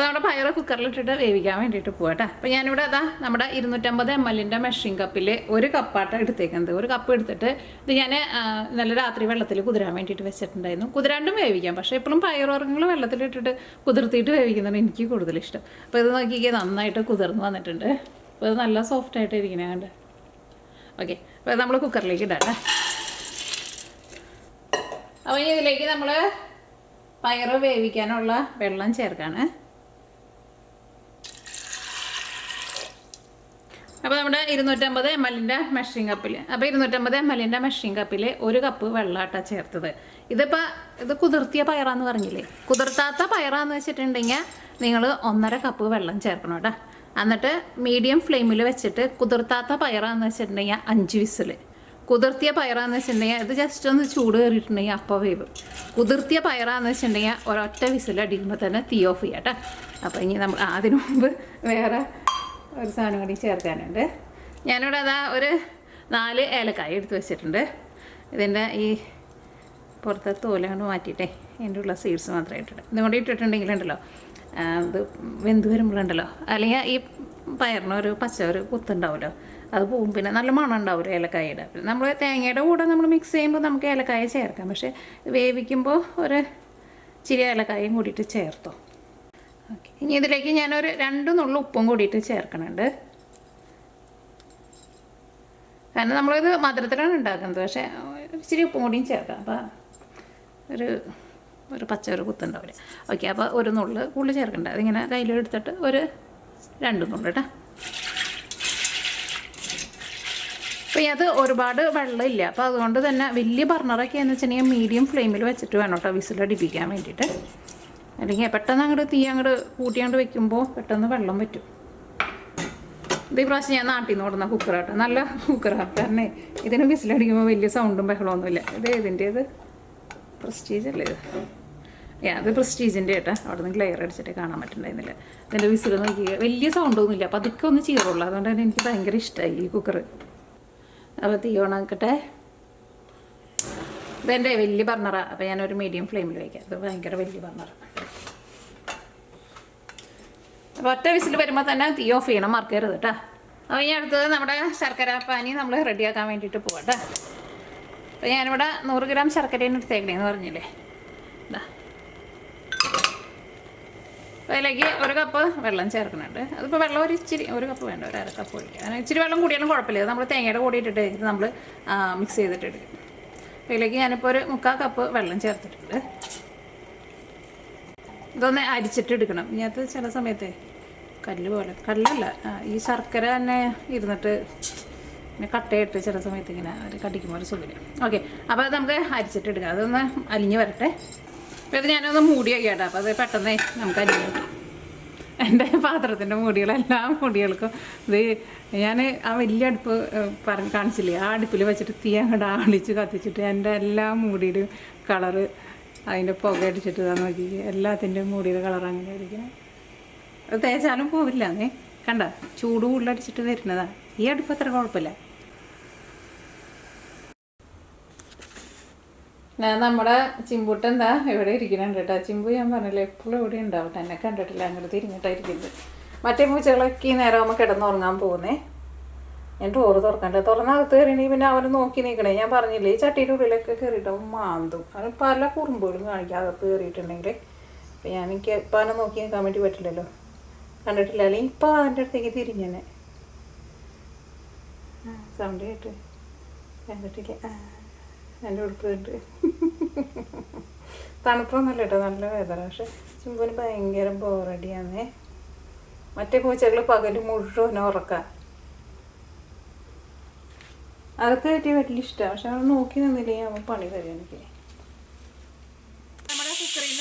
അപ്പോൾ നമ്മുടെ പയർ കുക്കറിലിട്ടിട്ട് വേവിക്കാൻ വേണ്ടിയിട്ട് പോകട്ടെ അപ്പോൾ ഞാനിവിടെ അതാ നമ്മുടെ ഇരുന്നൂറ്റമ്പത് എം എല്ലിന്റെ മെഷീൻ കപ്പിൽ ഒരു കപ്പാട്ട എടുത്തേക്കുന്നത് ഒരു കപ്പ് എടുത്തിട്ട് ഇത് ഞാൻ നല്ല രാത്രി വെള്ളത്തിൽ കുതിരാൻ വേണ്ടിയിട്ട് വെച്ചിട്ടുണ്ടായിരുന്നു. കുതിരാണ്ടും വേവിക്കാം. പക്ഷേ എപ്പോഴും പയറുവർഗങ്ങൾ വെള്ളത്തിലിട്ടിട്ട് കുതിർത്തിയിട്ട് വേവിക്കുന്നതാണ് എനിക്ക് കൂടുതൽ ഇഷ്ടം. അപ്പോൾ ഇത് നോക്കിക്കേ നന്നായിട്ട് കുതിർന്ന് വന്നിട്ടുണ്ട്. അപ്പോൾ ഇത് നല്ല സോഫ്റ്റ് ആയിട്ട് ഇരിക്കണേ കണ്ട്? ഓക്കെ അപ്പോൾ നമ്മൾ കുക്കറിലേക്ക് ഇടാട്ടെ അപ്പോൾ ഇതിലേക്ക് നമ്മൾ പയറ് വേവിക്കാനുള്ള വെള്ളം ചേർക്കാണ്. അപ്പോൾ നമ്മുടെ ഇരുന്നൂറ്റമ്പത് എം എല്ലിന്റെ മെഷറിംഗ് കപ്പിൽ അപ്പോൾ ഇരുന്നൂറ്റമ്പത് എം എല്ലിന്റെ മെഷറിംഗ് കപ്പിൽ ഒരു കപ്പ് വെള്ളമാട്ടാണ് ചേർത്തത്. ഇതിപ്പോൾ ഇത് കുതിർത്തിയ പയറാന്ന് പറഞ്ഞില്ലേ? കുതിർത്താത്ത പയറാന്ന് വെച്ചിട്ടുണ്ടെങ്കിൽ നിങ്ങൾ ഒന്നര കപ്പ് വെള്ളം ചേർക്കണം കേട്ടോ. എന്നിട്ട് മീഡിയം ഫ്ലെയിമിൽ വെച്ചിട്ട് കുതിർത്താത്ത പയറാന്ന് വെച്ചിട്ടുണ്ടെങ്കിൽ അഞ്ച് വിസിൽ കുതിർത്തിയ പയറാന്ന് വെച്ചിട്ടുണ്ടെങ്കിൽ ഇത് ജസ്റ്റ് ഒന്ന് ചൂട് കയറിയിട്ടുണ്ടെങ്കിൽ അപ്പോൾ വേവ്. കുതിർത്തിയ പയറാന്ന് വെച്ചിട്ടുണ്ടെങ്കിൽ ഒരൊറ്റ വിസിൽ അടിക്കുമ്പോൾ തന്നെ തീ ഓഫ് ചെയ്യാം കേട്ടോ. അപ്പോൾ ഇനി നമ്മൾ അതിനു മുമ്പ് വേറെ ഒരു സാധനം കൂടി ചേർക്കാനുണ്ട്. ഞാനിവിടെ അതാ ഒരു നാല് ഏലക്കായ എടുത്ത് വെച്ചിട്ടുണ്ട്. ഇതിന്റെ ഈ പുറത്തെ തോല കൊണ്ട് മാറ്റിയിട്ടേ ഇതിന്റെ ഉള്ള സീഡ്സ് മാത്രമേ ഇട്ടിട്ട് ഇതും കൂടി ഇട്ടിട്ടുണ്ടെങ്കിലുണ്ടല്ലോ. ഇത് വെന്ത് വരുമ്പോഴുണ്ടല്ലോ. അല്ലെങ്കിൽ ഈ പയറിന് ഒരു പച്ച ഒരു കുത്തുണ്ടാവുമല്ലോ. അത് പോകും. പിന്നെ നല്ല മണം ഒരു ഏലക്കായയുടെ. നമ്മൾ തേങ്ങയുടെ കൂടെ നമ്മൾ മിക്സ് ചെയ്യുമ്പോൾ നമുക്ക് ഏലക്കായ ചേർക്കാം. പക്ഷേ വേവിക്കുമ്പോൾ ഒരു ചിരി ഏലക്കായും കൂടിയിട്ട് ചേർത്തോ. ഇനി ഇതിലേക്ക് ഞാനൊരു രണ്ട് നുള്ളു ഉപ്പും കൂടിയിട്ട് ചേർക്കണുണ്ട്. കാരണം നമ്മളിത് മധുരത്തിലാണ് ഉണ്ടാക്കുന്നത്. പക്ഷേ ഇച്ചിരി ഉപ്പും കൂടിയും ചേർക്കാം. അപ്പോൾ ഒരു ഒരു പച്ച ഒരു കുത്തുണ്ടാവില്ല. ഓക്കെ അപ്പോൾ ഒരു നുള്ളു കൂടുതൽ ചേർക്കണ്ട. അതിങ്ങനെ കയ്യിലെടുത്തിട്ട് ഒരു രണ്ട് നുള്ളു കേട്ടോ. അപ്പോൾ അത് ഒരുപാട് വെള്ളമില്ല. അപ്പോൾ അതുകൊണ്ട് തന്നെ വലിയ ബർണറൊക്കെ എന്ന് വെച്ചിട്ടുണ്ടെങ്കിൽ മീഡിയം ഫ്ലെയിമിൽ വെച്ചിട്ട് വേണം കേട്ടോ വിസിലടിപ്പിക്കാൻ വേണ്ടിയിട്ട്. അല്ലെങ്കിൽ പെട്ടെന്ന് അങ്ങോട്ട് തീ അങ്ങോട്ട് കൂട്ടിയാണ്ട് വെക്കുമ്പോൾ പെട്ടെന്ന് വെള്ളം പറ്റും ഇത് പ്രാവശ്യം ഞാൻ നാട്ടിൽ നിന്ന് ഓടുന്ന കുക്കറാട്ടോ നല്ല കുക്കറാണ് കാരണം ഇതിന് വിസിലടിക്കുമ്പോൾ വലിയ സൗണ്ടും ബഹളമൊന്നുമില്ല. ഇത് ഏതിന്റേത് പ്രസ്റ്റീജ് അല്ലേ ഇത്? ഏ അത് പ്രസ്റ്റീജിന്റെ ഏട്ടാ. അവിടെ നിന്ന് ക്ലിയർ അടിച്ചിട്ട് കാണാൻ പറ്റുന്നുണ്ടായിരുന്നില്ല ഇതിന്റെ വിസിൽ നോക്കി വലിയ സൗണ്ടൊന്നുമില്ല അതൊക്കെ ഒന്ന് ചീറുള്ളൂ. അതുകൊണ്ട് തന്നെ എനിക്ക് ഭയങ്കര ഇഷ്ടമായി ഈ കുക്കർ അപ്പോൾ തീ ഓണാക്കട്ടെ. ഇതെന്റെ വലിയ ബർണറാണ് അപ്പോൾ ഒരു മീഡിയം ഫ്ലെയിമിൽ വയ്ക്കാം ഇത് ഭയങ്കര വലിയ ബർണറാണ് അപ്പോൾ ഒറ്റ വിസിൽ വരുമ്പോൾ തന്നെ തീ ഓഫ് ചെയ്യണം മറക്കരുത് കേട്ടോ അപ്പോൾ ഇനി അടുത്തത് നമ്മുടെ ശർക്കര പാനി നമ്മൾ റെഡി റെഡിയാക്കാൻ വേണ്ടിയിട്ട് പോകട്ടെ അപ്പോൾ ഞാനിവിടെ നൂറ് ഗ്രാം ശർക്കരയാണ് എടുത്തേക്കണേന്ന് പറഞ്ഞില്ലേ? അതിലേക്ക് ഒരു കപ്പ് വെള്ളം ചേർക്കുന്നുണ്ട്. അതിപ്പോൾ വെള്ളം ഒരു ഇച്ചിരി ഒരു കപ്പ് വേണ്ട ഒരു അര കപ്പ് ഒഴിക്കുക ഇച്ചിരി വെള്ളം കൂടിയാലും കുഴപ്പമില്ല. നമ്മൾ തേങ്ങയുടെ കൂടി ഇട്ടിട്ട് നമ്മൾ മിക്സ് ചെയ്തിട്ട് എടുക്കും. അപ്പോൾ ഇതിലേക്ക് ഞാനിപ്പോൾ ഒരു മുക്കാൽ കപ്പ് വെള്ളം ചേർത്തിട്ടുണ്ട്. ഇതൊന്ന് അരിച്ചിട്ടെടുക്കണം ഇതിനകത്ത് ചില സമയത്തെ കല്ല് പോലെ. കല്ലല്ല ഈ ശർക്കര തന്നെ ഇരുന്നിട്ട് പിന്നെ കട്ടയിട്ട് ചില സമയത്ത് ഇങ്ങനെ ഒരു കടിക്കുമ്പോൾ ഒരു സുഖം ഓക്കെ അപ്പോൾ നമുക്ക് അരിച്ചിട്ടെടുക്കാം അതൊന്ന് അലിഞ്ഞ് വരട്ടെ. അപ്പോൾ ഇത് ഞാനൊന്ന് മൂടി അപ്പോൾ അത് പെട്ടെന്ന് നമുക്ക് അലിഞ്ഞ് വരും. എന്റെ പാത്രത്തിന്റെ മൂടികളെല്ലാം മുടികൾക്കും. ഇത് ഞാൻ ആ വലിയ അടുപ്പ് പറഞ്ഞ് കാണിച്ചില്ലേ? ആ അടുപ്പിൽ വെച്ചിട്ട് തീ അങ്ങോട്ട് ആളിച്ച് കത്തിച്ചിട്ട് എന്റെ എല്ലാ മുടിയുടെയും കളറ് അതിന്റെ പുക അടിച്ചിട്ട് ഇതാ നോക്കി. എല്ലാത്തിന്റെയും മുടിയുടെ കളർ അങ്ങനെ ഇരിക്കുന്നത് അത് തേച്ചാലും പോവില്ല നീ. കണ്ട? ചൂട് ഉള്ളടിച്ചിട്ട് വരുന്നതാണ് ഈ അടുപ്പ് അത്ര കുഴപ്പമില്ല. ഞാൻ നമ്മുടെ ചിമ്പുട്ട് എന്താ ഇവിടെ ഇരിക്കുന്നുണ്ട് കേട്ടോ. ചിമ്പു ഞാൻ പറഞ്ഞില്ല എപ്പോഴും ഇവിടെ ഉണ്ടാവും എന്നെ കണ്ടിട്ടില്ല അങ്ങോട്ട് തിരിഞ്ഞിട്ടായിരിക്കുന്നത് മറ്റേ പൂച്ചകളൊക്കെ ഈ നേരം ആകുമ്പോൾ കിടന്നുറങ്ങാൻ പോകുന്നേ. ഞാൻ ഡോറ് തുറക്കണ്ടേ. തുറന്ന തുറന്നകത്ത് കയറിയെങ്കിൽ പിന്നെ അവർ നോക്കി നിൽക്കണേ. ഞാൻ പറഞ്ഞില്ലേ ഈ ചട്ടിയുടെ ഉള്ളിലൊക്കെ കയറിയിട്ട് അവൻ മാന്തും. അവൻ പല കുറുമ്പുകളും കാണിക്കും അകത്ത് കയറിയിട്ടുണ്ടെങ്കിൽ അപ്പം ഞാൻ എനിക്ക് ഇപ്പം അവനെ നോക്കി നിൽക്കാൻ വേണ്ടി പറ്റില്ലല്ലോ. കണ്ടിട്ടില്ല അല്ലെങ്കിൽ ഇപ്പം അവന്റെ അടുത്തേക്ക് തിരിഞ്ഞെന്നെ സൗണ്ട് കേട്ട്. കണ്ടിട്ടില്ല. എന്റെ ഉടുപ്പ് കണ്ട് തണുപ്പൊന്നുമല്ല കേട്ടോ നല്ല വേദന പക്ഷെ ചിമ്പുന് ഭയങ്കര ബോറടിയാന്നേ. മറ്റേ പൂച്ചകൾ പകൽ മുഴുവൻ ഉറക്കാം. അതൊക്കെ കയറ്റി വലിയ ഇഷ്ടമാണ് പക്ഷെ അവൾ നോക്കി നിന്നില്ലെങ്കിൽ അവൻ പണി തരും എനിക്ക്. നമ്മുടെ കുക്കറിൽ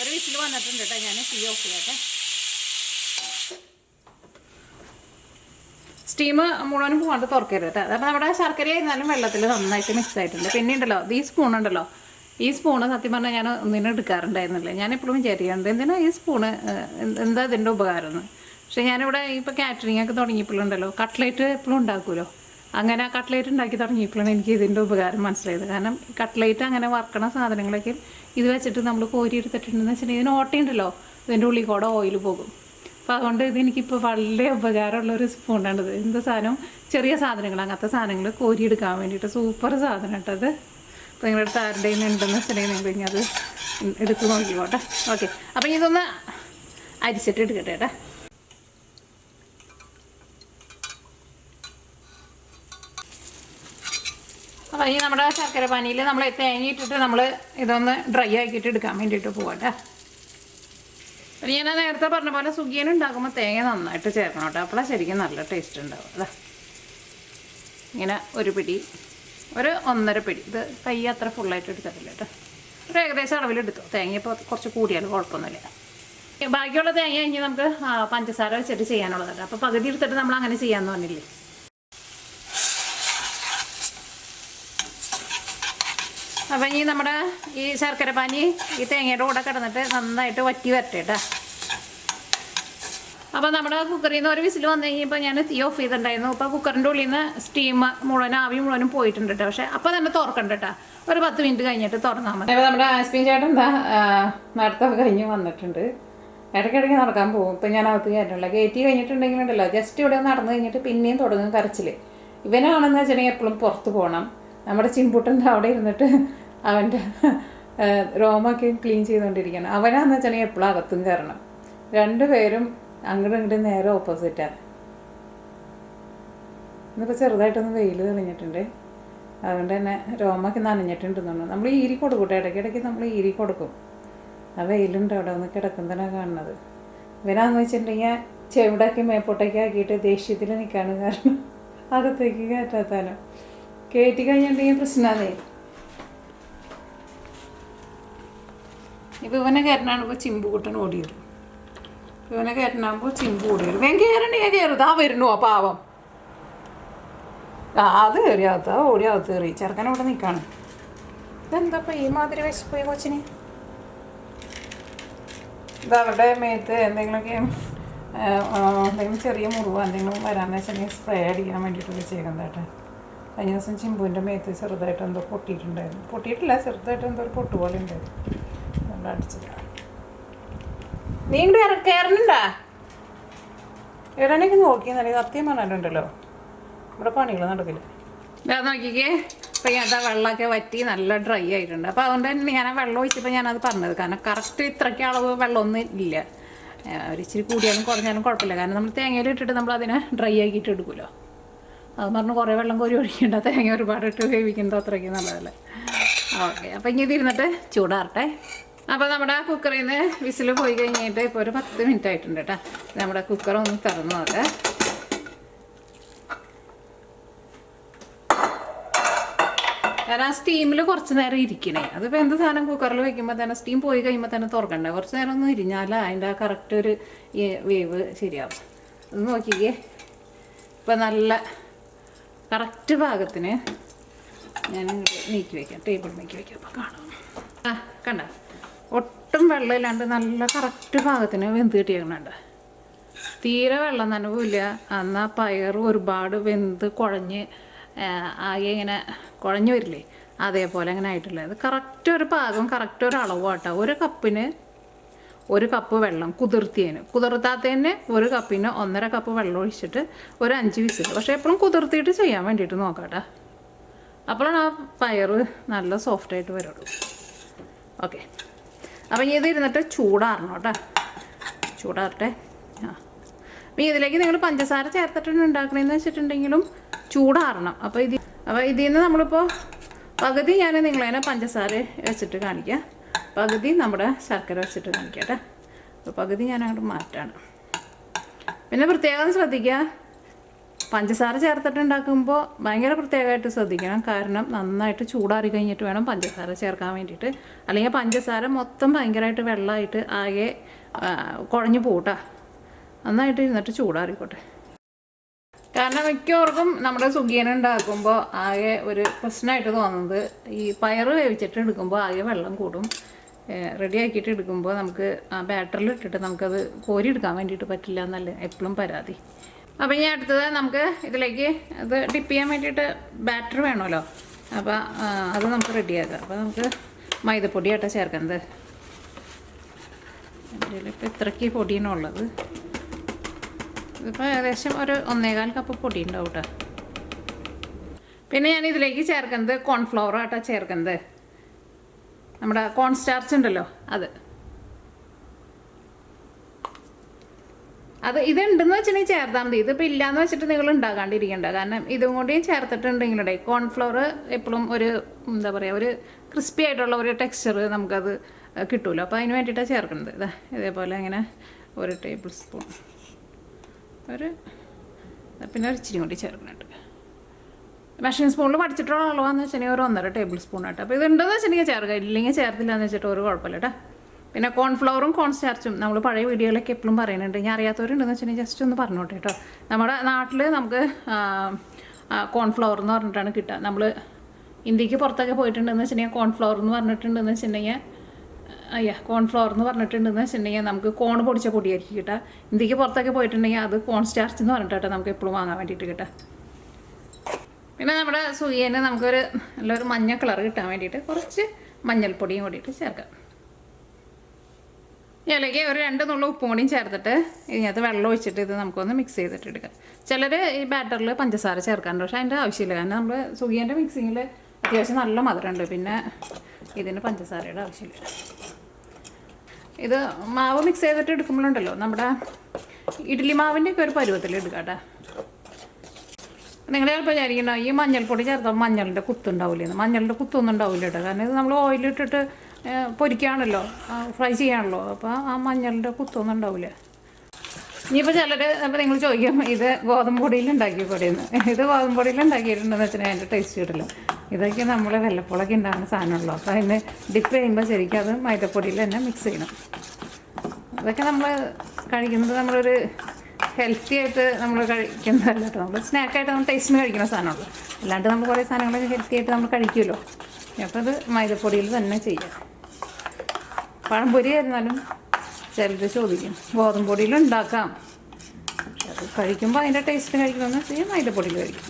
ഒരു വിസിൽ വന്നിട്ടുണ്ട് കേട്ടോ ഞാൻ തീ ഓഫ് ചെയ്യട്ടെ സ്റ്റീം മുഴുവനും പോകാണ്ട് തുറക്കരുത് അപ്പോൾ നമ്മുടെ ശർക്കര ആയിരുന്നാലും വെള്ളത്തിൽ നന്നായിട്ട് മിക്സ് ആയിട്ടുണ്ട്. പിന്നെ ഉണ്ടല്ലോ ഈ സ്പൂൺ ഉണ്ടല്ലോ. ഈ സ്പൂണ് സത്യം പറഞ്ഞാൽ ഞാൻ ഒന്നിനും എടുക്കാറുണ്ടായിരുന്നില്ല. ഞാൻ എപ്പോഴും വിചാരിക്കാറുണ്ട് എന്തിനാ ഈ സ്പൂണ് എന്താ ഇതിന്റെ ഉപകാരം എന്ന് പക്ഷേ ഞാനിവിടെ ഇപ്പോൾ കാറ്ററിംഗ് ഒക്കെ തുടങ്ങിയപ്പോഴുണ്ടല്ലോ കട്ട്ലേറ്റ് എപ്പോഴും ഉണ്ടാക്കുമല്ലോ. അങ്ങനെ ആ കട്ട്ലേറ്റ് ഉണ്ടാക്കി തുടങ്ങിയപ്പോഴാണ് എനിക്ക് ഇതിന്റെ ഉപകാരം മനസ്സിലായത്. കാരണം കട്ട്ലേറ്റ് അങ്ങനെ വറക്കണ സാധനങ്ങളൊക്കെ ഇത് വെച്ചിട്ട് നമ്മൾ കോരി എടുത്തിട്ടുണ്ടെന്ന് വെച്ചിട്ടുണ്ടെങ്കിൽ ഇതിന് ഓട്ടയുണ്ടല്ലോ. ഇതിന്റെ ഉള്ളിൽ കൂടെ ഓയിൽ പോകും. അപ്പോൾ അതുകൊണ്ട് ഇത് എനിക്കിപ്പോൾ വളരെ ഉപകാരമുള്ളൊരു ഇത് എന്ത് സാധനവും ചെറിയ സാധനങ്ങൾ അങ്ങനത്തെ സാധനങ്ങൾ കോരിയെടുക്കാൻ വേണ്ടിയിട്ട്. സൂപ്പർ സാധനം കേട്ടത് അപ്പോൾ നിങ്ങളുടെ ആരുടെയും ഉണ്ടെന്ന് വെച്ചിട്ടുണ്ടെങ്കിൽ നിങ്ങൾ അത് എടുത്ത് നോക്കിക്കോട്ടെ. ഓക്കെ. അപ്പം ഇതൊന്ന് അരിച്ചിട്ട് എടുക്കട്ടെ കേട്ടോ. അപ്പോൾ ഈ നമ്മുടെ ശർക്കര പാനിയിൽ നമ്മൾ തേങ്ങ ഇട്ടിട്ട് നമ്മൾ ഇതൊന്ന് ഡ്രൈ ആക്കിയിട്ട് എടുക്കാൻ വേണ്ടിയിട്ട് പോകട്ടെ ഞാൻ നേരത്തെ പറഞ്ഞ പോലെ സുഖിയൻ ഉണ്ടാക്കുമ്പോൾ തേങ്ങ നന്നായിട്ട് ചേർക്കണം കേട്ടോ. അപ്പോഴാണ് ശരിക്കും നല്ല ടേസ്റ്റ് ഉണ്ടാവും അതാ ഇങ്ങനെ ഒരു പിടി ഒരു ഒന്നര പിടി. ഇത് കൈ അത്ര ഫുള്ളായിട്ട് എടുക്കത്തില്ല കേട്ടോ. ഒരു ഏകദേശം അളവിലെടുത്തു തേങ്ങ ഇപ്പോൾ കുറച്ച് കൂടിയാലും കുഴപ്പമൊന്നുമില്ല. ബാക്കിയുള്ള തേങ്ങ കഴിഞ്ഞ് നമുക്ക് പഞ്ചസാര വെച്ചിട്ട് ചെയ്യാനുള്ളതല്ല അപ്പോൾ പകുതി എടുത്തിട്ട് നമ്മൾ അങ്ങനെ ചെയ്യാമെന്ന് പറഞ്ഞില്ലേ? അപ്പം ഇനി നമ്മുടെ ഈ ശർക്കര പാനി ഈ തേങ്ങയുടെ കൂടെ കിടന്നിട്ട് നന്നായിട്ട് വറ്റി വരട്ടെ കേട്ടോ അപ്പോൾ നമ്മുടെ കുക്കറിൽ നിന്ന് ഒരു വിസിൽ വന്നു കഴിഞ്ഞപ്പോൾ ഞാൻ തീ ഓഫ് ചെയ്തിട്ടുണ്ടായിരുന്നു. അപ്പോൾ കുക്കറിന്റെ ഉള്ളിൽ നിന്ന് സ്റ്റീം മുഴുവൻ ആവി മുഴുവനും പോയിട്ടുണ്ട് കേട്ടോ പക്ഷേ അപ്പോൾ തന്നെ തുറക്കണ്ട കേട്ടോ ഒരു പത്ത് മിനിറ്റ് കഴിഞ്ഞിട്ട് തുറന്നാൽ മതി. നമ്മുടെ ആസ്പിൻ ചേട്ടൻ എന്താ നടത്തം കഴിഞ്ഞ് വന്നിട്ടുണ്ട്. ഇടയ്ക്കിടയ്ക്ക് നടക്കാൻ പോകും. ഇപ്പം ഞാൻ അകത്ത് കയറ്റില്ല കയറ്റി കഴിഞ്ഞിട്ടുണ്ടെങ്കിലുണ്ടല്ലോ ജസ്റ്റ് ഇവിടെ നടന്നു കഴിഞ്ഞിട്ട് പിന്നെയും തുടങ്ങും കരച്ചിൽ ഇവനാണെന്ന് വെച്ചിട്ടുണ്ടെങ്കിൽ എപ്പോഴും പുറത്ത് പോകണം നമ്മുടെ ചിമ്പുട്ടന്റെ അവിടെ ഇരുന്നിട്ട് അവന്റെ റോമൊക്കെ ക്ലീൻ ചെയ്തുകൊണ്ടിരിക്കണം അവനാന്ന് വെച്ചാൽ എപ്പോഴും അകത്തും കയറണം. രണ്ടുപേരും അങ്ങോട്ടും ഇങ്ങോട്ടും നേരെ ഓപ്പോസിറ്റാണ് ഇന്നിപ്പോൾ ചെറുതായിട്ടൊന്ന് വെയിൽ തെളിഞ്ഞിട്ടുണ്ട്. അതുകൊണ്ട് തന്നെ രോമൊക്കെ നനഞ്ഞിട്ടുണ്ടെന്നുണ്ട് നമ്മൾ ഈരി കൊടുക്കൂട്ടെ ഇടയ്ക്കിടയ്ക്ക് നമ്മൾ ഈരി കൊടുക്കും. ആ വെയിലുണ്ട് അവിടെ ഒന്ന് കിടക്കുന്നതാണ് കാണുന്നത്. ഇവനാന്ന് വെച്ചിട്ടുണ്ടെങ്കിൽ ചെവിടൊക്കെ മേപ്പോട്ടൊക്കെ ആക്കിയിട്ട് ദേഷ്യത്തിൽ നിൽക്കാണ് കാരണം അകത്തേക്ക് കയറ്റാത്താനും കയറ്റി കഴിഞ്ഞിട്ടുണ്ടെങ്കിൽ പ്രശ്നമാണേ ഇപ്പം ഇവനെ കയറണാണ് ഇപ്പോൾ ചിമ്പ് കുട്ടൻ ഓടി വരും ഇവനെ കയറ്റണാകുമ്പോൾ ചിമ്പ് ഓടി വരും വേഗം കയറണേ കയറും ആ വരുന്നു ആ പാവം. അത് കയറി അകത്ത് ആ ഓടി അകത്ത് കയറി ചെറുക്കൻ അവിടെ നിൽക്കാണ് ഇതെന്താ ഈ മാതിരി വിശപ്പോയി കൊച്ചിന്? ഇത് അവരുടെ മേത്ത് എന്തെങ്കിലുമൊക്കെ എന്തെങ്കിലും ചെറിയ മുറിവ് എന്തെങ്കിലും വരാന്ന് വെച്ചിട്ടുണ്ടെങ്കിൽ സ്പ്രേ അടിക്കാൻ വേണ്ടിയിട്ട് വെച്ചേക്കുന്നത് കേട്ടോ കഴിഞ്ഞ ദിവസം ചിമ്പുവിന്റെ മേത്ത് ചെറുതായിട്ട് എന്തോ പൊട്ടിയിട്ടുണ്ടായിരുന്നു. പൊട്ടിയിട്ടില്ല ചെറുതായിട്ട് എന്തോ ഒരു പൊട്ടുപോലെ ഉണ്ടായിരുന്നു. അതുകൊണ്ട് അടിച്ചത് നീ ഇങ്ങോട്ട് കയറുന്നുണ്ടാ എവിടെയാണെങ്കിൽ നോക്കി നല്ല സത്യം പറഞ്ഞിട്ടുണ്ടല്ലോ. ഇവിടെ പണികൾ നടക്കില്ല. ഇതാ നോക്കിക്കേ. ഇപ്പം ഞാൻ അതാ വെള്ളമൊക്കെ വറ്റി നല്ല ഡ്രൈ ആയിട്ടുണ്ട്. അപ്പോൾ അതുകൊണ്ട് തന്നെ ഞാൻ വെള്ളം ഒഴിച്ചപ്പോൾ ഞാനത് പറഞ്ഞത്. കാരണം കറക്റ്റ് ഇത്രയ്ക്ക് അളവ് വെള്ളമൊന്നും ഇല്ല. ഒരിച്ചിരി കൂടിയാലും കുറഞ്ഞാലും കുഴപ്പമില്ല. കാരണം നമ്മൾ തേങ്ങയിൽ ഇട്ടിട്ട് നമ്മൾ അതിനെ ഡ്രൈ ആക്കിയിട്ട് എടുക്കുമല്ലോ. അത് പറഞ്ഞ് കുറേ വെള്ളം കോരി ഒഴിക്കേണ്ട. തേങ്ങ ഒരുപാട് ഇട്ട് വേവിക്കുന്നത് അത്രയ്ക്ക് നല്ലതല്ലേ. ഓക്കെ. അപ്പോൾ ഇനി ഇതിരുന്നിട്ട് ചൂടാറട്ടെ. അപ്പോൾ നമ്മുടെ കുക്കറിൽ നിന്ന് വിസിൽ പോയി കഴിഞ്ഞിട്ട് ഇപ്പോൾ ഒരു പത്ത് മിനിറ്റ് ആയിട്ടുണ്ട് കേട്ടോ നമ്മുടെ കുക്കർ ഒന്ന് തുറന്നു നോക്കാം. കാരണം ആ സ്റ്റീമിൽ കുറച്ച് നേരം ഇരിക്കണേ. അതിപ്പോൾ എന്ത് സാധനം കുക്കറിൽ വെക്കുമ്പോൾ തന്നെ സ്റ്റീം പോയി കഴിയുമ്പോൾ തന്നെ തുറക്കണ്ടേ? കുറച്ച് നേരം ഒന്ന് ഇരിഞ്ഞാൽ അതിന്റെ ആ കറക്റ്റ് ഒരു വേവ് ശരിയാവും. അത് നോക്കിക്കേ. ഇപ്പം നല്ല കറക്റ്റ് പാകത്തിന് ഞാൻ നീക്കി വയ്ക്കാം ടേബിൾ നീക്കി വയ്ക്കാം അപ്പോൾ കാണാം. ആ കണ്ട? ഒട്ടും വെള്ളമില്ലാണ്ട് നല്ല കറക്റ്റ് ഭാഗത്തിന് വെന്ത് കിട്ടിയേക്കുന്നുണ്ട്. തീരെ വെള്ളം നനവില്ല എന്നാൽ പയർ ഒരുപാട് വെന്ത് കുഴഞ്ഞ് ആകെ ഇങ്ങനെ കുഴഞ്ഞു വരില്ലേ? അതേപോലെ അങ്ങനെ ആയിട്ടില്ല അത് കറക്റ്റ് ഒരു പാകം കറക്റ്റ് ഒരു അളവാട്ടോ ഒരു കപ്പിന് ഒരു കപ്പ് വെള്ളം കുതിർത്തിയതിന് കുതിർത്താത്തതിന് ഒരു കപ്പിന് ഒന്നര കപ്പ് വെള്ളം ഒഴിച്ചിട്ട് ഒരു അഞ്ച് വിസിൽ പക്ഷേ എപ്പോഴും കുതിർത്തിയിട്ട് ചെയ്യാൻ വേണ്ടിയിട്ട് നോക്കാട്ടെ. അപ്പോഴാണ് ആ പയർ നല്ല സോഫ്റ്റായിട്ട് വരുള്ളൂ. ഓക്കെ. അപ്പം ഇത് ഇരുന്നിട്ട് ചൂടാറണം കേട്ടോ. ചൂടാറട്ടെ. ആ. അപ്പം ഇതിലേക്ക് നിങ്ങൾ പഞ്ചസാര ചേർത്തിട്ടാണ് ഉണ്ടാക്കണമെന്ന് വെച്ചിട്ടുണ്ടെങ്കിലും ചൂടാറണം. അപ്പോൾ ഇത് അപ്പോൾ ഇതിൽ നിന്ന് നമ്മളിപ്പോൾ പകുതി ഞാൻ നിങ്ങളതിനെ പഞ്ചസാര വെച്ചിട്ട് കാണിക്കാം. പകുതി നമ്മുടെ ശർക്കര വെച്ചിട്ട് കാണിക്കാം കേട്ടോ. അപ്പോൾ പകുതി ഞാൻ അങ്ങോട്ട് മാറ്റാണ്. പിന്നെ പ്രത്യേകം ശ്രദ്ധിക്കുക. പഞ്ചസാര ചേർത്തിട്ട് ഉണ്ടാക്കുമ്പോൾ ഭയങ്കര പ്രത്യേകമായിട്ട് ശ്രദ്ധിക്കണം. കാരണം നന്നായിട്ട് ചൂടാറി കഴിഞ്ഞിട്ട് വേണം പഞ്ചസാര ചേർക്കാൻ വേണ്ടിയിട്ട്. അല്ലെങ്കിൽ പഞ്ചസാര മൊത്തം ഭയങ്കരമായിട്ട് വെള്ളമായിട്ട് ആകെ കുഴഞ്ഞു പോട്ടാ നന്നായിട്ട് ഇരുന്നിട്ട് ചൂടാറിക്കോട്ടെ. കാരണം മിക്കവർക്കും നമ്മുടെ സുഖിയൻ ഉണ്ടാക്കുമ്പോൾ ആകെ ഒരു പ്രശ്നമായിട്ട് തോന്നുന്നത് ഈ പയറ് വേവിച്ചിട്ട് എടുക്കുമ്പോൾ ആകെ വെള്ളം കൂടും. റെഡി ആക്കിയിട്ട് എടുക്കുമ്പോൾ നമുക്ക് ആ ബാറ്ററിൽ ഇട്ടിട്ട് നമുക്കത് കോരി എടുക്കാൻ വേണ്ടിയിട്ട് പറ്റില്ല എന്നല്ല എപ്പോഴും പരാതി. അപ്പോൾ ഇനി അടുത്തത് നമുക്ക് ഇതിലേക്ക് ഇത് ഡിപ്പ് ചെയ്യാൻ വേണ്ടിയിട്ട് ബാറ്റർ വേണമല്ലോ. അപ്പോൾ അത് നമുക്ക് റെഡിയാക്കാം അപ്പോൾ നമുക്ക് മൈദപ്പൊടിയാട്ടോ ചേർക്കുന്നത്. ഇതിലിപ്പോൾ ഇത്രയ്ക്ക് പൊടിയാണ് ഉള്ളത്. ഇതിപ്പോൾ ഏകദേശം ഒരു ഒന്നേകാൽ കപ്പ് പൊടി ഉണ്ടാവും കേട്ടോ പിന്നെ ഞാൻ ഇതിലേക്ക് ചേർക്കുന്നത് കോൺഫ്ലവർ ആട്ടോ ചേർക്കുന്നത്. നമ്മുടെ കോൺ സ്റ്റാർച്ച് ഉണ്ടല്ലോ അത്. അത് ഇതുണ്ടെന്ന് വെച്ചിട്ടുണ്ടെങ്കിൽ ചേർത്താൽ മതി. ഇതിപ്പോൾ ഇല്ലയെന്ന് വെച്ചിട്ട് നിങ്ങൾ ഉണ്ടാകാണ്ടിരിക്കണ്ട. കാരണം ഇതും കൂടി ചേർത്തിട്ടുണ്ടെങ്കിലേ കോൺഫ്ലവർ എപ്പോഴും ഒരു എന്താ പറയുക ഒരു ക്രിസ്പി ആയിട്ടുള്ള ഒരു ടെക്സ്ചർ നമുക്കത് കിട്ടുമല്ലോ അപ്പോൾ അതിന് വേണ്ടിയിട്ടാണ് ചേർക്കുന്നത്. ഇതാ ഇതേപോലെ അങ്ങനെ ഒരു ടേബിൾ സ്പൂൺ ഒരു പിന്നെ ഒരു ഇച്ചിരി കൂടി ചേർക്കുന്നുണ്ട്. മെഷീൻ സ്പൂണിൽ പഠിച്ചിട്ടുള്ള അളവാന്ന് വെച്ചിട്ടുണ്ടെങ്കിൽ ഒരു ഒന്നര ടേബിൾ സ്പൂൺ ആട്ടോ. അപ്പോൾ ഇതുണ്ടെന്ന് വെച്ചിട്ടുണ്ടെങ്കിൽ ചേർക്കുക ഇല്ലെങ്കിൽ ചേർത്തില്ല എന്ന് വെച്ചിട്ട് ഒരു കുഴപ്പമില്ല കേട്ടോ പിന്നെ കോൺഫ്ലവറും കോൺസ്റ്റാർച്ചും നമ്മൾ പഴയ വീഡിയോയിലൊക്കെ എപ്പോഴും പറയുന്നുണ്ട്. ഞാൻ അറിയാത്തവരുണ്ടെന്ന് വെച്ചിട്ടുണ്ടെങ്കിൽ ജസ്റ്റ് ഒന്ന് പറഞ്ഞോട്ടെ കേട്ടോ. നമ്മുടെ നാട്ടിൽ നമുക്ക് കോൺഫ്ലവർ എന്ന് പറഞ്ഞിട്ടാണ് കിട്ടുക. നമ്മൾ ഇന്ത്യയ്ക്ക് പുറത്തൊക്കെ പോയിട്ടുണ്ടെന്ന് വെച്ചിട്ടുണ്ടെങ്കിൽ കോൺഫ്ലവർ എന്ന് പറഞ്ഞിട്ടുണ്ടെന്ന് വെച്ചിട്ടുണ്ടെങ്കിൽ അയ്യ കോൺഫ്ലവർ എന്ന് പറഞ്ഞിട്ടുണ്ടെന്ന് വെച്ചിട്ടുണ്ടെങ്കിൽ നമുക്ക് കോൺ പൊടിച്ച പൊടിയായിരിക്കും കിട്ടുക. ഇന്ത്യയ്ക്ക് പുറത്തൊക്കെ പോയിട്ടുണ്ടെങ്കിൽ അത് കോൺ സ്റ്റാർച്ച് എന്ന് പറഞ്ഞിട്ടാണ് നമുക്ക് എപ്പോഴും വാങ്ങാൻ വേണ്ടിയിട്ട് കിട്ടുക. പിന്നെ നമ്മുടെ സുഖിയെ നമുക്കൊരു നല്ലൊരു മഞ്ഞ കളർ കിട്ടാൻ വേണ്ടിയിട്ട് കുറച്ച് മഞ്ഞൾപ്പൊടിയും കൂടിയിട്ട് ചേർക്കാം. ഇലയ്ക്ക് ഒരു രണ്ട് നുള്ള ഉപ്പും കൂടിയും ചേർത്തിട്ട് ഇതിനകത്ത് വെള്ളം ഒഴിച്ചിട്ട് ഇത് നമുക്കൊന്ന് മിക്സ് ചെയ്തിട്ട് എടുക്കാം. ചിലർ ഈ ബാറ്ററിൽ പഞ്ചസാര ചേർക്കാറുണ്ട്. പക്ഷേ അതിന്റെ ആവശ്യമില്ല. കാരണം നമ്മൾ സുഖിയന്റെ മിക്സിങ്ങിൽ അത്യാവശ്യം നല്ല മധുരമുണ്ട്. പിന്നെ ഇതിന് പഞ്ചസാരയുടെ ആവശ്യമില്ല. ഇത് മാവ് മിക്സ് ചെയ്തിട്ട് എടുക്കുമ്പോഴുണ്ടല്ലോ നമ്മുടെ ഇഡ്ഡലി മാവിന്റെ ഒക്കെ ഒരു പരുവത്തിൽ എടുക്കാം കേട്ടോ. നിങ്ങൾ ചിലപ്പോൾ വിചാരിക്കണം ഈ മഞ്ഞൾപ്പൊടി ചേർത്താൽ മഞ്ഞളിന്റെ കുത്തുണ്ടാവില്ല മഞ്ഞളിന്റെ കുത്തൊന്നും ഉണ്ടാവില്ല കേട്ടോ. കാരണം ഇത് നമ്മൾ ഓയിലിട്ടിട്ട് പൊരിക്കുകയാണല്ലോ ഫ്രൈ ചെയ്യാണല്ലോ. അപ്പോൾ ആ മഞ്ഞളിന്റെ കുത്തൊന്നും ഉണ്ടാവില്ല ഇനിയിപ്പോൾ ചിലർ അപ്പോൾ നിങ്ങൾ ചോദിക്കും ഇത് ഗോതമ്പ് പൊടിയിൽ ഉണ്ടാക്കിയ പൊടിയെന്ന്. ഇത് ഗോതമ്പ് പൊടിയിൽ ഉണ്ടാക്കിയിട്ടുണ്ടെന്ന് വെച്ചാൽ അതിന്റെ ടേസ്റ്റ് കിട്ടില്ല. ഇതൊക്കെ നമ്മൾ വെള്ളപ്പുളൊക്കെ ഉണ്ടാകുന്ന സാധനമുള്ളൂ അപ്പോൾ അതിന് ഡിപ്പ് ചെയ്യുമ്പോൾ ശരിക്കും അത് മൈദപ്പൊടിയിൽ തന്നെ മിക്സ് ചെയ്യണം. അതൊക്കെ നമ്മൾ കഴിക്കുന്നത് നമ്മളൊരു ഹെൽത്തി ആയിട്ട് നമ്മൾ കഴിക്കുന്നതല്ല കേട്ടോ. നമ്മൾ സ്നാക്കായിട്ട് നമ്മൾ ടേസ്റ്റിന് കഴിക്കുന്ന സാധനമുള്ളൂ അല്ലാണ്ട് നമ്മൾ കുറേ സാധനങ്ങളൊക്കെ ഹെൽത്തി ആയിട്ട് നമ്മൾ കഴിക്കുമല്ലോ. അപ്പോൾ അത് മൈദപ്പൊടിയിൽ തന്നെ ചെയ്യാം. പഴംപൊരി ആയിരുന്നാലും ചിലർ ചോദിക്കും ഗോതമ്പ് പൊടിയിൽ ഉണ്ടാക്കാം. പക്ഷെ അത് കഴിക്കുമ്പോൾ അതിന്റെ ടേസ്റ്റ് കഴിക്കണമെന്ന് വെച്ചാൽ മൈദപ്പൊടിയിൽ കഴിക്കും.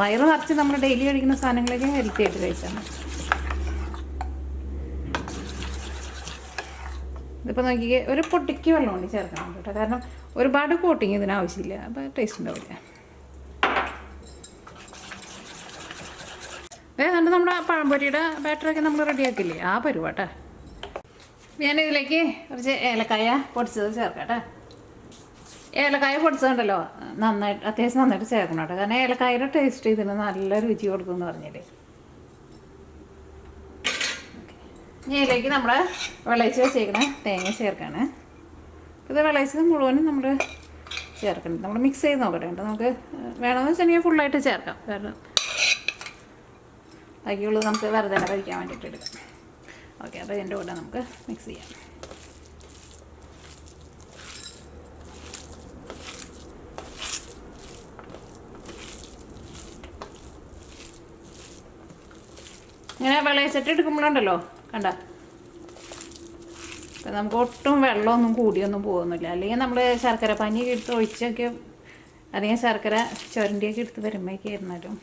വയറ് നിറച്ച് നമ്മൾ ഡെയിലി കഴിക്കുന്ന സാധനങ്ങളൊക്കെ ഹെൽത്തി ആയിട്ട് കഴിച്ചാൽ മതി. ഇതിപ്പോൾ നോക്കിക്കേ ഒരു പൊട്ടിക്ക് വെള്ളം കൊണ്ട് ചേർക്കണം കേട്ടോ. കാരണം ഒരുപാട് കോട്ടിങ് ഇതിനാവശ്യമില്ല അപ്പോൾ ടേസ്റ്റ് ഉണ്ടാവില്ല. ഏതാണ്ട് നമ്മുടെ പഴംപൊരിയുടെ ബാറ്ററൊക്കെ നമ്മൾ റെഡിയാക്കില്ലേ? ആ പരുവാട്ടെ ഞാനിതിലേക്ക് കുറച്ച് ഏലക്കായ പൊടിച്ചത് ചേർക്കട്ടെ ഏലക്കായ പൊടിച്ചതുണ്ടല്ലോ നന്നായിട്ട് അത്യാവശ്യം നന്നായിട്ട് ചേർക്കണം കേട്ടോ കാരണം ഏലക്കായയുടെ ടേസ്റ്റ് ഇതിന് നല്ല രുചി കൊടുക്കും എന്ന് പറഞ്ഞില്ലേ ഇതിലേക്ക് നമ്മൾ വിളയിച്ച് വെച്ചേക്കണ തേങ്ങ ചേർക്കാണ്. ഇത് വിളയിച്ചത് മുഴുവനും നമ്മൾ ചേർക്കണം. നമ്മൾ മിക്സ് ചെയ്ത് നോക്കട്ടെ കേട്ടോ നമുക്ക് വേണമെന്ന് വെച്ചിട്ടുണ്ടെങ്കിൽ ഫുള്ളായിട്ട് ചേർക്കാം. കാരണം ബാക്കിയുള്ളത് നമുക്ക് വെറുതെ കഴിക്കാൻ വേണ്ടിയിട്ട് എടുക്കാം. ഓക്കെ അപ്പോൾ ഇതിന്റെ കൂടെ നമുക്ക് മിക്സ് ചെയ്യാം. ഇങ്ങനെ വിളയിച്ചിട്ട് എടുക്കുമ്പോഴുണ്ടല്ലോ കണ്ട? അപ്പം നമുക്ക് ഒട്ടും വെള്ളമൊന്നും കൂടിയൊന്നും പോകുന്നില്ല. അല്ലെങ്കിൽ നമ്മൾ ശർക്കര പനി എടുത്ത് ഒഴിച്ചൊക്കെ അല്ലെങ്കിൽ ശർക്കര ചുരണ്ടിയൊക്കെ എടുത്ത് വരുമ്പോഴേക്കായിരുന്നാലും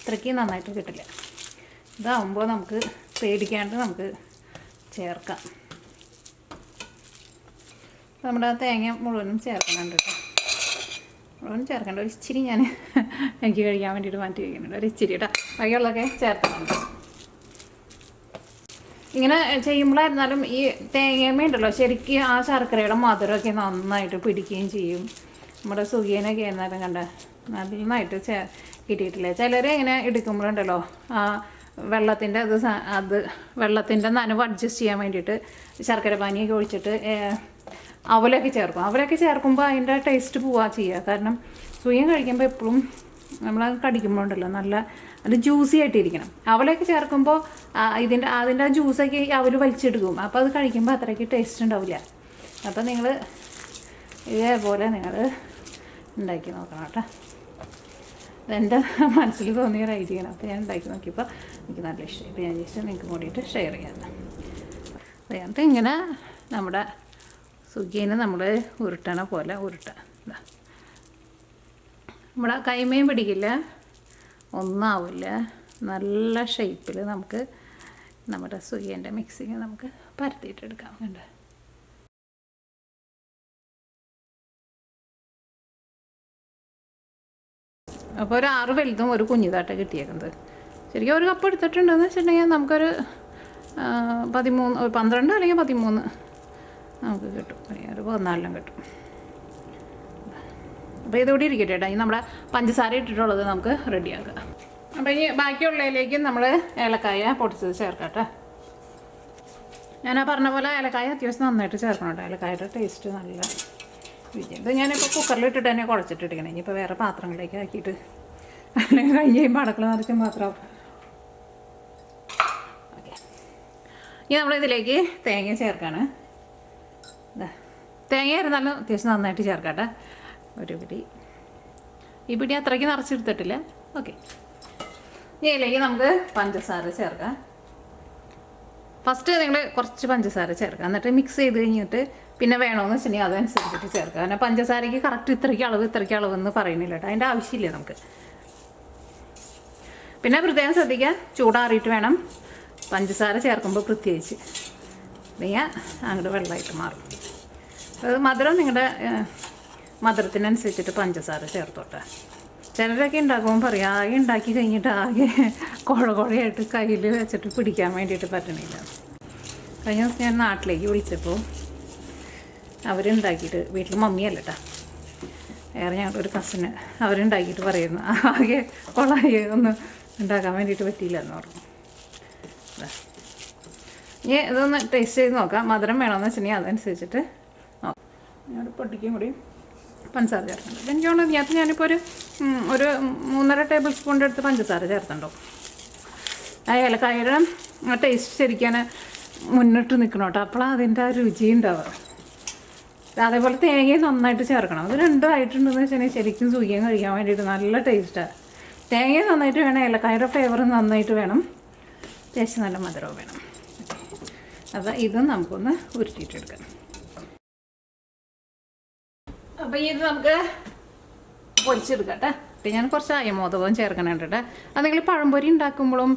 ഇത്രയ്ക്ക് നന്നായിട്ട് കിട്ടില്ല. ഇതാവുമ്പോൾ നമുക്ക് പേടിക്കാണ്ട് നമുക്ക് ചേർക്കാം. നമ്മുടെ ആ തേങ്ങ മുഴുവനും ചേർക്കുന്നുണ്ട് കേട്ടോ. മുഴുവനും ചേർക്കേണ്ട ഒരു ഇച്ചിരി ഞാൻ എനിക്ക് കഴിക്കാൻ വേണ്ടിയിട്ട് മാറ്റി വയ്ക്കുന്നുണ്ട് ഒരു ഇച്ചിരി കേട്ടോ ബാക്കിയുള്ളതൊക്കെ ചേർക്കുന്നുണ്ട്. ഇങ്ങനെ ചെയ്യുമ്പോഴായിരുന്നാലും ഈ തേങ്ങയമ്മ ഉണ്ടല്ലോ. ശരിക്കും ആ ശർക്കരയുടെ മധുരമൊക്കെ നന്നായിട്ട് പിടിക്കുകയും ചെയ്യും. നമ്മുടെ സുഖിയനൊക്കെ ആയിരുന്നാലും കണ്ട നന്നായിട്ട് ചേ കിട്ടിയിട്ടില്ല? ചിലർ ഇങ്ങനെ എടുക്കുമ്പോഴുണ്ടല്ലോ ആ വെള്ളത്തിന്റെ അത് അത് വെള്ളത്തിന്റെ നനവ് അഡ്ജസ്റ്റ് ചെയ്യാൻ വേണ്ടിയിട്ട് ശർക്കര പാനിയൊക്കെ ഒഴിച്ചിട്ട് അവലൊക്കെ ചേർക്കും. അവലൊക്കെ ചേർക്കുമ്പോൾ അതിന്റെ ടേസ്റ്റ് പോവാ ചെയ്യുക കാരണം സുഖം കഴിക്കുമ്പോൾ എപ്പോഴും നമ്മൾ കടിക്കുമ്പോൾ ഉണ്ടല്ലോ നല്ല അത് ജ്യൂസി ആയിട്ടിരിക്കണം. അവലൊക്കെ ചേർക്കുമ്പോൾ ഇതിന്റെ അതിന്റെ ജ്യൂസൊക്കെ അവൽ വലിച്ചെടുക്കും. അപ്പോൾ അത് കഴിക്കുമ്പോൾ അത്രയ്ക്ക് ടേസ്റ്റ് ഉണ്ടാവില്ല. അപ്പോൾ നിങ്ങൾ ഇതേപോലെ നിങ്ങൾ ഉണ്ടാക്കി നോക്കണം കേട്ടോ. എന്റെ മനസ്സിൽ തോന്നിയ ഒരു ഐഡിയ ആണ്. അപ്പോൾ ഞാൻ ഉണ്ടാക്കി നോക്കിയപ്പോൾ എനിക്ക് നല്ല ഇഷ്ടമായി അപ്പോൾ ഞാൻ ജസ്റ്റ് നിങ്ങൾക്ക് കൂടിയിട്ട് ഷെയർ ചെയ്യാം എന്നിട്ട് ഇങ്ങനെ നമ്മുടെ സുഖീനെ നമ്മൾ ഉരുട്ടണ പോലെ ഉരുട്ടുക നമ്മുടെ കൈമയും പിടിക്കില്ല. ഒന്നാവില്ല. നല്ല ഷേപ്പിൽ നമുക്ക് നമ്മുടെ സുഖിയന്റെ മിക്സിങ് നമുക്ക് പരത്തിയിട്ടെടുക്കാം. കണ്ട്? അപ്പോൾ ഒരു ആറ് വലുതും ഒരു കുഞ്ഞിതായിട്ട് കിട്ടിയേക്കുന്നത്. ശരിക്കും ഒരു കപ്പ് എടുത്തിട്ടുണ്ടെന്ന് വെച്ചിട്ടുണ്ടെങ്കിൽ നമുക്കൊരു പതിമൂന്ന് ഒരു പന്ത്രണ്ട് അല്ലെങ്കിൽ പതിമൂന്ന് നമുക്ക് കിട്ടും. അല്ലെങ്കിൽ ഒരു പതിനാലിനും കിട്ടും. അപ്പോൾ ഇതുകൂടി ഇരിക്കട്ടെ കേട്ടോ. ഇനി നമ്മുടെ പഞ്ചസാര ഇട്ടിട്ടുള്ളത് നമുക്ക് റെഡിയാക്കുക അപ്പോൾ ഇനി ബാക്കിയുള്ളതിലേക്ക് നമ്മൾ ഏലക്കായ പൊടിച്ചത് ചേർക്കട്ടെ കേട്ടോ. ഞാൻ ആ പറഞ്ഞ പോലെ ഏലക്കായ അത്യാവശ്യം നന്നായിട്ട് ചേർക്കണം കേട്ടോ. ഏലക്കായുടെ ടേസ്റ്റ് നല്ല ഇത് ഞാനിപ്പോൾ കുക്കറിൽ ഇട്ടിട്ട് തന്നെ കുഴച്ചിട്ടിരിക്കണം. ഇനിയിപ്പോൾ വേറെ പാത്രങ്ങളിലേക്ക് ആക്കിയിട്ട് അല്ലെങ്കിൽ കഴിയുമ്പോൾ അടക്കള നിറച്ച് മാത്രം ഇനി നമ്മളിതിലേക്ക് തേങ്ങ ചേർക്കാണ്. തേങ്ങ ആയിരുന്നാലും അത്യാവശ്യം നന്നായിട്ട് ചേർക്കട്ടെ. ഒരു പിടി. ഈ പിടി അത്രയ്ക്ക് നിറച്ചെടുത്തിട്ടില്ല. ഓക്കെ. ഇനി ഇതിലേക്ക് നമുക്ക് പഞ്ചസാര ചേർക്കാം. ഫസ്റ്റ് നിങ്ങൾ കുറച്ച് പഞ്ചസാര ചേർക്കാം. എന്നിട്ട് മിക്സ് ചെയ്ത് കഴിഞ്ഞിട്ട് പിന്നെ വേണമെന്ന് വെച്ചിട്ടുണ്ടെങ്കിൽ അതനുസരിച്ചിട്ട് ചേർക്കുക കാരണം പഞ്ചസാരയ്ക്ക് കറക്റ്റ് ഇത്രയ്ക്ക് അളവ് ഇത്രയ്ക്ക് അളവ് എന്ന് പറയുന്നില്ല കേട്ടോ. അതിന്റെ ആവശ്യമില്ല നമുക്ക്. പിന്നെ പ്രത്യേകം ശ്രദ്ധിക്കുക. ചൂടാറിയിട്ട് വേണം. പഞ്ചസാര ചേർക്കുമ്പോൾ പ്രത്യേകിച്ച്. അല്ലെങ്കിൽ അങ്ങോട്ട് വെള്ളമായിട്ട് മാറും. അത് മധുരം നിങ്ങളുടെ മധുരത്തിനനുസരിച്ചിട്ട് പഞ്ചസാര ചേർത്തോട്ടെ. ചിലരൊക്കെ ഉണ്ടാക്കുമ്പോൾ പറയും ആകെ ഉണ്ടാക്കി കഴിഞ്ഞിട്ട് ആകെ കുഴ കുഴയായിട്ട് കയ്യിൽ വെച്ചിട്ട് പിടിക്കാൻ വേണ്ടിയിട്ട് പറ്റണില്ല. കഴിഞ്ഞ ദിവസം ഞാൻ നാട്ടിലേക്ക് വിളിച്ചപ്പോൾ അവരുണ്ടാക്കിയിട്ട് വീട്ടിൽ മമ്മിയല്ല കേട്ടോ വേറെ ഞങ്ങളുടെ ഒരു കസിന് അവരുണ്ടാക്കിയിട്ട് പറയുന്നു ആകെ കൊളായി ഒന്ന് ഉണ്ടാക്കാൻ വേണ്ടിയിട്ട് പറ്റിയില്ല എന്ന് പറഞ്ഞു. ഇനി ഇതൊന്ന് ടേസ്റ്റ് ചെയ്ത് നോക്കാം. മധുരം വേണമെന്ന് വെച്ചിട്ടുണ്ടെങ്കിൽ അതനുസരിച്ചിട്ട് ഞാനിപ്പോൾ പൊട്ടിക്കും കൂടി പഞ്ചസാര ചേർക്കുന്നുണ്ട് എനിക്ക് തോന്നുന്നു ഇതിനകത്ത് ഞാനിപ്പോൾ ഒരു ഒരു മൂന്നര ടേബിൾ സ്പൂണിന്റെ അടുത്ത് പഞ്ചസാര ചേർത്തുണ്ടോ ആ ഏലക്കായയുടെ ടേസ്റ്റ് ശരിക്കാൻ മുന്നിട്ട് നിൽക്കണം കേട്ടോ. അപ്പോഴാണ് അതിന്റെ ആ രുചി ഉണ്ടാവുക. അതേപോലെ തേങ്ങയും നന്നായിട്ട് ചേർക്കണം. അത് രണ്ടും ആയിട്ടുണ്ടെന്ന് വെച്ചിട്ടുണ്ടെങ്കിൽ ശരിക്കും സുഖിയം കഴിക്കാൻ വേണ്ടിയിട്ട് നല്ല ടേസ്റ്റാണ് തേങ്ങയും നന്നായിട്ട് വേണം. ഏലക്കായയുടെ ഫ്ലേവറും നന്നായിട്ട് വേണം. അത്യാവശ്യം നല്ല മധുരവും വേണം. അപ്പോൾ ഇതും നമുക്കൊന്ന് ഉരുട്ടിയിട്ടെടുക്കാം. അപ്പോൾ ഇത് നമുക്ക് പൊരിച്ചെടുക്കാം കേട്ടോ പിന്നെ ഞാൻ കുറച്ച് അയമോദകം ചേർക്കണുണ്ട് കേട്ടോ. നിങ്ങൾ പഴംപൊരി ഉണ്ടാക്കുമ്പോഴും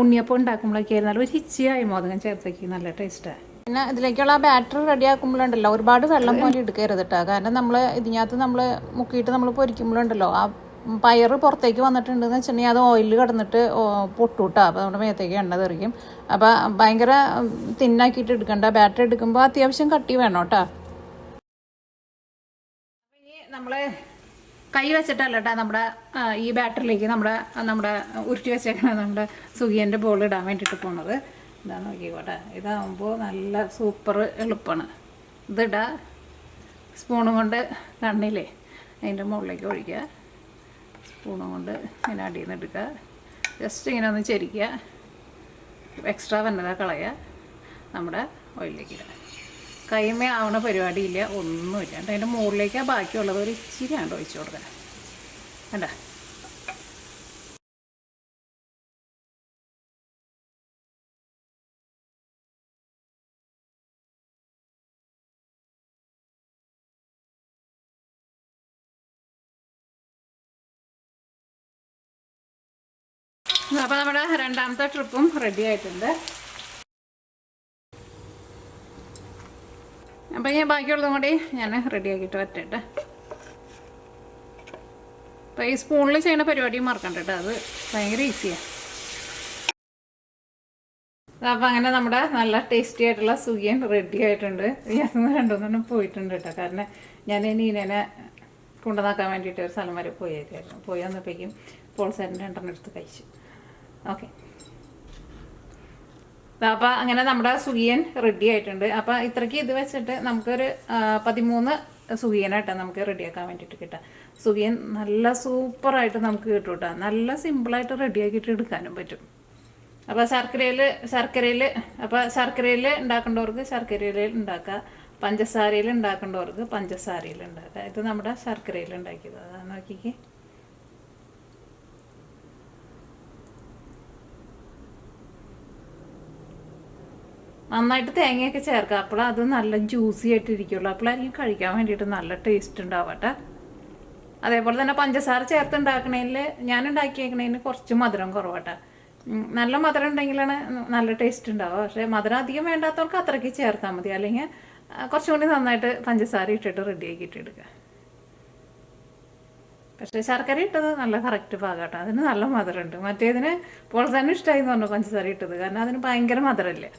ഉണ്ണിയപ്പം ഉണ്ടാക്കുമ്പോഴൊക്കെ ആയിരുന്നാലും ഒരു ഇച്ചി അയമോദകം ചേർത്തേക്ക് നല്ല ടേസ്റ്റാണ് പിന്നെ ഇതിലേക്കുള്ള ബാറ്ററി റെഡി ആക്കുമ്പോഴുണ്ടല്ലോ ഒരുപാട് വെള്ളം പോലെ എടുക്കരുത് കേട്ടോ. കാരണം നമ്മൾ ഇതിനകത്ത് നമ്മൾ മുക്കിയിട്ട് നമ്മൾ പൊരിക്കുമ്പോഴുണ്ടല്ലോ ആ പയറ് പുറത്തേക്ക് വന്നിട്ടുണ്ടെന്ന് വെച്ചിട്ടുണ്ടെങ്കിൽ അത് ഓയിൽ കിടന്നിട്ട് പൊട്ടൂട്ടാ. അപ്പോൾ നമ്മുടെ മേത്തേക്ക് എണ്ണ തെറിക്കും അപ്പോൾ ഭയങ്കര തിന്നാക്കിയിട്ട് എടുക്കണ്ട. ബാറ്റർ എടുക്കുമ്പോൾ അത്യാവശ്യം കട്ടി വേണം കേട്ടോ. ഇനി നമ്മൾ കൈ വെച്ചിട്ടല്ല കേട്ടോ നമ്മുടെ ഈ ബാറ്ററിലേക്ക് നമ്മുടെ നമ്മുടെ ഉരുട്ടി വെച്ചേക്കണ നമ്മുടെ സുഖിയന്റെ ബോൾ ഇടാൻ വേണ്ടിയിട്ട് പോണത്. ഇതാ നോക്കിക്കോട്ടെ. ഇതാകുമ്പോൾ നല്ല സൂപ്പർ എളുപ്പമാണ് ഇതിടാ സ്പൂണും കൊണ്ട് കണ്ണില്ലേ അതിന്റെ മുകളിലേക്ക് ഒഴിക്കുക. സ്പൂണും കൊണ്ട് ഇങ്ങനെ അടിയിൽ നിന്ന് എടുക്കുക. ജസ്റ്റ് ഇങ്ങനെ ഒന്ന് ചെരിക്കുക. എക്സ്ട്രാ വന്നതാ കളയുക നമ്മുടെ ഓയിലിലേക്ക് ഇടുക. കൈമേ ആവണ പരിപാടിയില്ല ഒന്നുമില്ല. അതിന്റെ മുകളിലേക്ക് ബാക്കിയുള്ളത് ഒരു ഇച്ചിരി ആണ്ട് ഒഴിച്ചു കൊടുക്കുക. കണ്ട? അപ്പോൾ നമ്മുടെ രണ്ടാമത്തെ ട്രിപ്പും റെഡി ആയിട്ടുണ്ട്. അപ്പം ഞാൻ ബാക്കിയുള്ളതും കൂടി ഞാൻ റെഡിയാക്കിയിട്ട് വരട്ടെ. അപ്പോൾ ഈ സ്പൂണിൽ ചെയ്യുന്ന പരിപാടിയും മറക്കണ്ട അത് ഭയങ്കര ഈസിയാ അപ്പം അങ്ങനെ നമ്മുടെ നല്ല ടേസ്റ്റി ആയിട്ടുള്ള സുഖിയൻ റെഡി ആയിട്ടുണ്ട്. ഞാൻ രണ്ടുമൂന്നെണ്ണം പോയിട്ടുണ്ട് കേട്ടോ കാരണം ഞാൻ നീനേനെ കൊണ്ടുവന്നാക്കാൻ വേണ്ടിയിട്ട് ഒരു സ്ഥലം വരെ പോയേക്കായിരുന്നു. പോയി വന്നപ്പോഴേക്കും പോൾസേരന്റെ രണ്ടെണ്ണം എടുത്ത് കഴിച്ചു. ഓക്കെ അപ്പോൾ അങ്ങനെ നമ്മുടെ സുഖിയൻ റെഡി ആയിട്ടുണ്ട്. അപ്പോൾ ഇത്രയ്ക്ക് ഇത് വെച്ചിട്ട് നമുക്കൊരു പതിമൂന്ന് സുഖിയനായിട്ട് നമുക്ക് റെഡിയാക്കാൻ വേണ്ടിയിട്ട് കിട്ടാം. സുഖിയൻ നല്ല സൂപ്പറായിട്ട് നമുക്ക് കിട്ടും കേട്ടോ നല്ല സിമ്പിളായിട്ട് റെഡിയാക്കിയിട്ട് എടുക്കാനും പറ്റും. അപ്പോൾ ശർക്കരയിൽ ശർക്കരയിൽ അപ്പോൾ ശർക്കരയിൽ ഉണ്ടാക്കേണ്ടവർക്ക് ശർക്കരയിൽ ഉണ്ടാക്കുക പഞ്ചസാരയിൽ ഉണ്ടാക്കേണ്ടവർക്ക് പഞ്ചസാരയിൽ ഉണ്ടാക്കുക ഇത് നമ്മുടെ ശർക്കരയിൽ ഉണ്ടാക്കിയത്. അതാ നോക്കിക്കേ. നന്നായിട്ട് തേങ്ങയൊക്കെ ചേർക്കുക. അപ്പോൾ അത് നല്ല ജ്യൂസി ആയിട്ട് ഇരിക്കുള്ളൂ അപ്പോഴായിരിക്കും കഴിക്കാൻ വേണ്ടിയിട്ട് നല്ല ടേസ്റ്റ് ഉണ്ടാവട്ടെ അതേപോലെ തന്നെ പഞ്ചസാര ചേർത്ത് ഉണ്ടാക്കണതിൽ ഞാൻ ഉണ്ടാക്കിയേക്കണേന് കുറച്ച് മധുരം കുറവട്ടെ. നല്ല മധുരം ഉണ്ടെങ്കിലാണ് നല്ല ടേസ്റ്റ് ഉണ്ടാവുക. പക്ഷേ മധുരം അധികം വേണ്ടാത്തവർക്ക് അത്രയ്ക്ക് ചേർത്താൽ മതി. അല്ലെങ്കിൽ കുറച്ചും കൂടി നന്നായിട്ട് പഞ്ചസാര ഇട്ടിട്ട് റെഡിയാക്കിയിട്ട് എടുക്കുക പക്ഷേ ശർക്കര ഇട്ടത് നല്ല കറക്റ്റ് പാകാട്ടോ അതിന് നല്ല മധുരമുണ്ട്. മറ്റേതിന് തന്നെ ഇഷ്ടമായി എന്ന് പറഞ്ഞു പഞ്ചസാര ഇട്ടത്. കാരണം അതിന് ഭയങ്കര മധുരമല്ലേ?